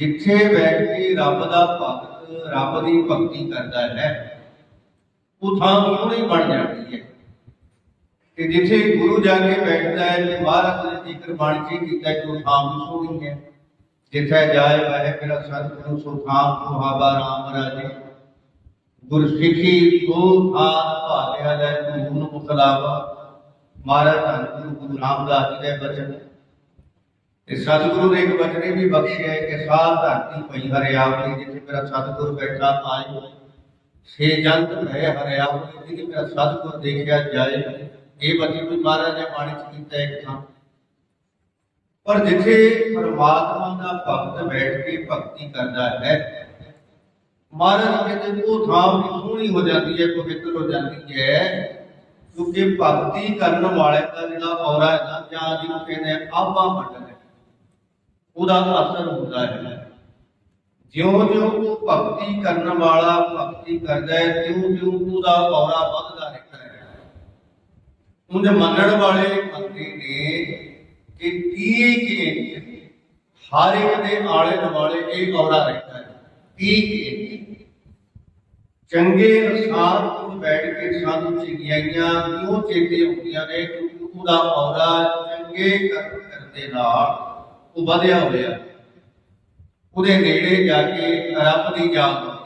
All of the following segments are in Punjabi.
ਜਿੱਥੇ ਬੈਠ ਕੇ ਰੱਬ ਦਾ ਭਗਤ, ਰੱਬ ਦੀ ਭਗਤੀ ਕਰਦਾ ਹੈ, ਉਹ ਥਾਂ ਸੋਹਣੀ ਬਣ ਜਾਂਦੀ ਹੈ। ਕਿ ਜਿੱਥੇ ਗੁਰੂ ਜਾ ਕੇ ਬੈਠਦਾ ਹੈ, ਤੇ ਮਹਾਰਾਜ ਨੇ ਜ਼ਿਕਰ ਬਣ ਕੇ ਕੀਤਾ ਕਿ ਉਹ ਥਾਂ ਸੋਹਣੀ ਹੈ। ਜਿੱਥੇ ਜਾਏ ਵਹਿ ਮੇਰਾ ਸਤਿਗੁਰੂ, ਸੋ ਥਾਂ ਸੁਹਾਵਾ, ਰਾਮ ਰਾਜੇ। ਗੁਰ ਸਿੱਖੀ ਸੋ ਥਾਂ ਭਾਲਿਆ ਲੈ ਗੁਰੂ ਮੁਖਲਾਵਾ ਮਹਾਰਾਜ ਧੰਨ ਗੁਰੂ ਰਾਮਦਾਸ ਜੀ ਦੇ ਬਚਨ। ਤੇ ਸਤਿਗੁਰੂ ਨੇ ਇੱਕ ਬਚਨ ਵੀ ਬਖਸ਼ਿਆ ਹੈ ਕਿ ਸਾਧ ਧਰਤੀ ਪਈ ਹਰਿਆਵਲੀ, ਜਿੱਥੇ ਮੇਰਾ ਸਤਿਗੁਰ ਬੈਠਾ ਆਏ ਸੇ ਜੰਤ ਹੈ ਹਰਿਆਵਲੀ, ਜਿੱਥੇ ਮੇਰਾ ਸਤਿਗੁਰ ਦੇਖਿਆ ਜਾਏ। ਇਹ ਬਚਨ ਵੀ ਮਹਾਰਾਜ ਨੇ ਬਾਣੀ ਚ ਕੀਤਾ ਇੱਕ ਥਾਂ। ਪਰ ਜਿੱਥੇ ਪਰਮਾਤਮਾ ਦਾ ਭਗਤ ਬੈਠ ਕੇ ਭਗਤੀ ਕਰਦਾ ਹੈ, ਮਹਾਰਾਜ ਕਹਿੰਦੇ ਉਹ ਥਾਂ ਵੀ ਸੋਹਣੀ ਹੋ ਜਾਂਦੀ ਹੈ, ਪਵਿੱਤਰ ਹੋ ਜਾਂਦੀ ਹੈ। ਕਿਉਂਕਿ ਭਗਤੀ ਕਰਨ ਵਾਲੇ ਦਾ ਜਿਹੜਾ ਔਰਾ ਹੈ ਨਾ, ਜਾਂ ਜਿਹਨੂੰ ਕਹਿੰਦੇ ਆ, ਆਭਾ ਮੰਡਲ ਉਹਦਾ ਅਸਰ ਹੁੰਦਾ ਹੈ। ਜਿਉਂ ਜਿਉਂ ਭਗਤੀ ਕਰਨ ਵਾਲਾ ਭਗਤੀ ਕਰਦਾ ਹੈ, ਤਿਉਂ ਤਿਉਂ ਉਹਦਾ ਔਰਾ ਵੱਧਦਾ ਰਹਿੰਦਾ ਹੈ। ਉਹਦੇ ਮੰਨਣ ਵਾਲੇ ਮੰਨਦੇ ਨੇ ਕਿ 30 ਕੇ ਹਰ ਇੱਕ ਦੇ ਆਲੇ ਦੁਆਲੇ ਇਹ ਔਰਾ ਰਹਿੰਦਾ ਹੈ। 30 ਕੇ ਚੰਗੇ ਅਨਸਾਰ ਕੋਲ ਬੈਠ ਕੇ ਸਾਨੂੰ ਚਿੰਗਿਆਈਆਂ ਕਿਉਂ ਚੇਤੇ ਹੁੰਦੀਆਂ ਨੇ, ਉਹਦਾ ਔਰਾ ਚੰਗੇ ਕਰਮ ਕਰਦੇ ਨਾਲ ਉਹ ਵਧਿਆ ਹੋਇਆ ਉਹਦੇ ਨੇੜੇ ਜਾ ਕੇ ਰੱਬ ਦੀ ਯਾਦ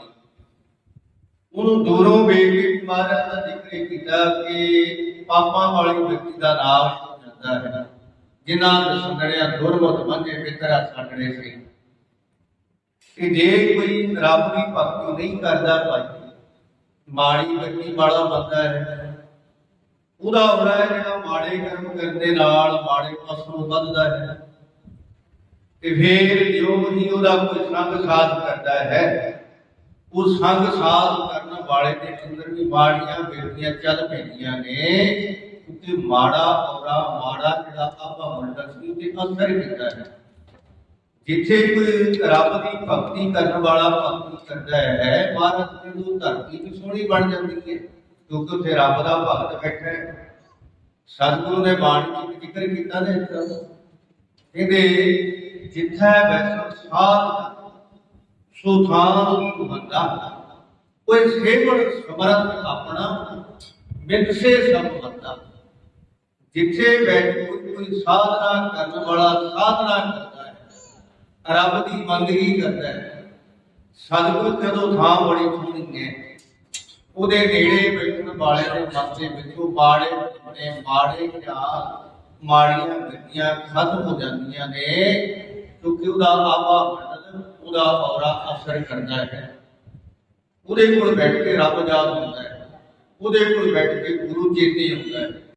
ਉਹਨੂੰ ਦੂਰੋਂ ਵੇਖ ਕੇ ਮਹਾਰਾਜ ਦਾ ਜ਼ਿਕਰ ਕੀਤਾ ਕਿ ਪਾਪਾਂ ਵਾਲੀ ਵਿਅਕਤੀ ਦਾ ਨਾਸ਼ ਜਾਂਦਾ ਹੈ। ਜਿਨ੍ਹਾਂ ਦੇ ਦੁਰਮਤ ਮੰਗੇ ਪਿਤਰਾ ਛੱਡਣੇ ਸੀ। ਕਿ ਜੇ ਕੋਈ ਰੱਬ ਦੀ ਭਗਤੀ ਨਹੀਂ ਕਰਦਾ ਭਾਈ, ਮਾੜੀ ਗੱਡੀ ਵਾਲਾ ਬੰਦਾ ਹੈ। ਉਹਦਾ ਹੋਰਾ ਹੈ ਜਿਹੜਾ ਮਾੜੇ ਕਰਮ ਕਰਨ ਦੇ ਨਾਲ ਮਾੜੇ ਪਾਸੋਂ ਵੱਧਦਾ ਹੈ। ਤੇ ਫਿਰ ਜੋ ਹੀ ਉਹਦਾ ਕੋਈ ਸੰਗ ਸਾਧ ਕਰਦਾ ਹੈ। ਉਹ ਸੰਗ ਸਾਧ ਕਰਨ ਵਾਲੇ ਦੇ ਅੰਦਰ ਵੀ ਮਾੜੀਆਂ ਬਿਰਤੀਆਂ ਚੱਲ ਪੈਂਦੀਆਂ ਨੇ। ਕਿਉਂਕਿ ਮਾੜਾ ਔਰਾ, ਮਾੜਾ ਜਿਹੜਾ ਆਪਾ ਮੰਡਲ ਸੀ ਤੇ ਅਸਰ ਕੀਤਾ ਹੈ। ਜਿੱਥੇ ਕੋਈ ਰੱਬ ਦੀ ਭਗਤੀ ਕਰਨ ਵਾਲਾ ਭਗਤੀ ਕਰਦਾ ਹੈ, ਮਹਾਰਾਜ ਕਹਿੰਦੇ ਧਰਤੀ ਵੀ ਸੋਹਣੀ ਬਣ ਜਾਂਦੀ ਹੈ, ਕਿਉਂਕਿ ਉੱਥੇ ਰੱਬ ਦਾ ਭਗਤ ਬੈਠਾ ਹੈ। ਸਤਿਗੁਰੂ ਨੇ ਬਾਣੀ ਵਿੱਚ ਜ਼ਿਕਰ ਕੀਤਾ ਨੇ। ਇਸ ਕਹਿੰਦੇ ਜਿੱਥੈ ਬੈਠੋ ਸਾਧ ਸੋ ਥਾਂ ਸੁਹੰਦਾ ਕੋਈ ਸੇਵਨ ਸਮਰਤ ਆਪਣਾ ਬਿਨਸੇ ਸਭ ਬੰਦਾ ਜਿੱਥੇ ਬੈਠ ਕੋਈ ਸਾਧਨਾ ਕਰਨ ਵਾਲਾ ਸਾਧਨਾ ਕਰਦਾ ਹੈ, ਰੱਬ ਦੀ ਬੰਦਗੀ ਕਰਦਾ ਹੈ। ਸਤਿਗੁਰ ਜਦੋਂ ਥਾਂ ਬੜੀ ਸੋਹਣੀ ਹੈ ਉਹਦੇ ਨੇੜੇ ਬੈਠਣ ਵਾਲੇ ਦੇ ਮਨ ਦੇ ਵਿੱਚੋਂ ਮਾੜੇ ਬਣੇ ਮਾੜੇ ਖਿਆਲ ਮਾੜੀਆਂ ਗੱਡੀਆਂ ਖਤਮ ਹੋ ਜਾਂਦੀਆਂ ਨੇ। ਕਿਉਂਕਿ ਉਹਦਾ ਆਪਾ ਮੰਡਲ ਉਹਦਾ ਔਰਾ ਅਸਰ ਕਰਦਾ ਹੈ। ਉਹਦੇ ਕੋਲ ਬੈਠ ਕੇ ਰੱਬ ਯਾਦ ਹੁੰਦਾ ਹੈ। ਉਹਦੇ ਕੋਲ ਬੈਠ ਕੇ ਗੁਰੂ ਚੇਤੇ ਹੁੰਦਾ ਹੈ।